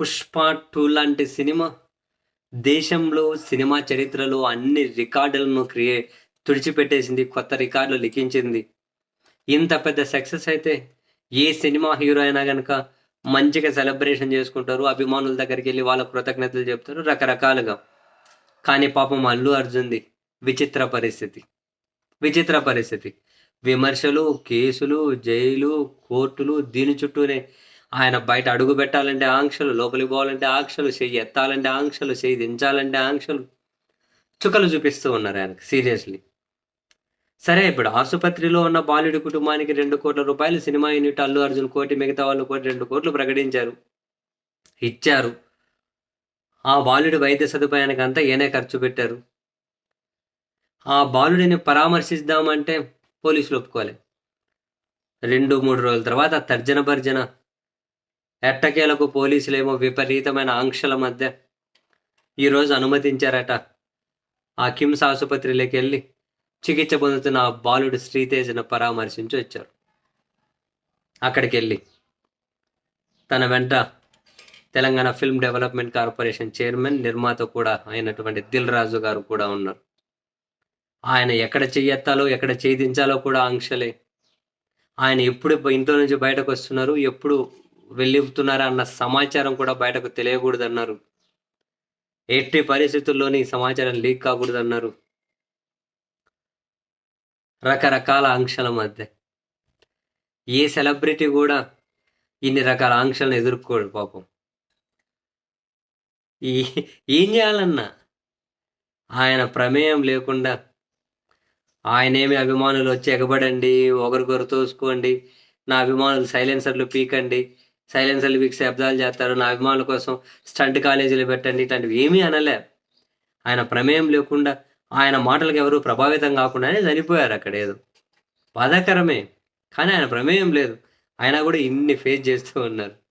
Pushpa two లాంటి cinema. దేశంలో cinema చరిత్రలో అన్ని రికార్డులను క్రియే తుడిచిపెట్టేసింది కొత్త రికార్డులు లిఖించింది. ఇంత పెద్ద సక్సెస్ అయితే ఏ సినిమా హీరో అయినా కనుక మంచిగా సెలబ్రేషన్ చేసుకుంటారు అభిమానుల దగ్గరికి వెళ్ళి వాళ్ళ కృతజ్ఞతలు చెప్తారు రకరకాలుగా. కానీ పాపం అల్లు అర్జున్ది విచిత్ర పరిస్థితి. విచిత్ర పరిస్థితి. విమర్శలు కేసులు జైలు కోర్టులు దీని చుట్టూనే ఆయన బయట అడుగు పెట్టాలంటే ఆంక్షలు లోపలికి పోవాలంటే ఆంక్షలు చెయ్యి ఎత్తాలంటే ఆంక్షలు చెయ్యి దించాలంటే ఆంక్షలు చుక్కలు చూపిస్తూ ఉన్నారు ఆయనకు సీరియస్లీ. సరే ఇప్పుడు ఆసుపత్రిలో ఉన్న బాలుడి కుటుంబానికి రెండు కోట్ల రూపాయలు సినిమా యూనిట్ అల్లు అర్జున్ కోటి మిగతా వాళ్ళు కోటి రెండు కోట్లు ప్రకటించారు. ఇచ్చారు. ఆ బాలుడి వైద్య సదుపాయానికి అంతా ఏనే ఖర్చు పెట్టారు. ఆ బాలుడిని పరామర్శిద్దామంటే పోలీసులు ఒప్పుకోలే. రెండు మూడు రోజుల తర్వాత తర్జన భర్జన ఎట్టకేలకు పోలీసులేమో విపరీతమైన ఆంక్షల మధ్య ఈరోజు అనుమతించారట. ఆ కిమ్స్ ఆసుపత్రిలోకి వెళ్ళి చికిత్స పొందుతున్న ఆ బాలుడు శ్రీతేజను పరామర్శించి వచ్చారు. అక్కడికి వెళ్ళి తన వెంట Telangana film development corporation chairman నిర్మాత కూడా అయినటువంటి దిల్ రాజు గారు కూడా ఉన్నారు. ఆయన ఎక్కడ చెయ్యెత్తాలో ఎక్కడ చేయించాలో కూడా ఆంక్షలే. ఆయన ఎప్పుడు ఇంట్లో నుంచి బయటకు వస్తున్నారు ఎప్పుడు వెళ్ళిపుతున్నారు అన్న సమాచారం కూడా బయటకు తెలియకూడదు అన్నారు ఎట్టి పరిస్థితుల్లోని సమాచారం లీక్ కాకూడదు అన్నారు రకరకాల ఆంక్షల మధ్య. ఏ సెలబ్రిటీ కూడా ఇన్ని రకాల ఆంక్షలను ఎదుర్కోడు పాపం. ఈ ఏం చేయాలన్నా? ఆయన ప్రమేయం లేకుండా ఆయనేమి అభిమానులు వచ్చి ఎగబడండి ఒకరికొరు తోసుకోండి నా అభిమానులు సైలెన్సర్లు పీకండి సైలెన్సర్లు పీకి శబ్దాలు చేస్తారు. నా అభిమానుల కోసం స్టంట్ కాలేజీలు పెట్టండి ఇట్లాంటివి ఏమీ అనలే. ఆయన ప్రమేయం లేకుండా ఆయన మాటలకు ఎవరు ప్రభావితం కాకుండానే చనిపోయారు అక్కడ ఏదో. బాధాకరమే. కానీ ఆయన ప్రమేయం లేదు. ఆయన కూడా ఇన్ని ఫేస్ చేస్తూ ఉన్నారు.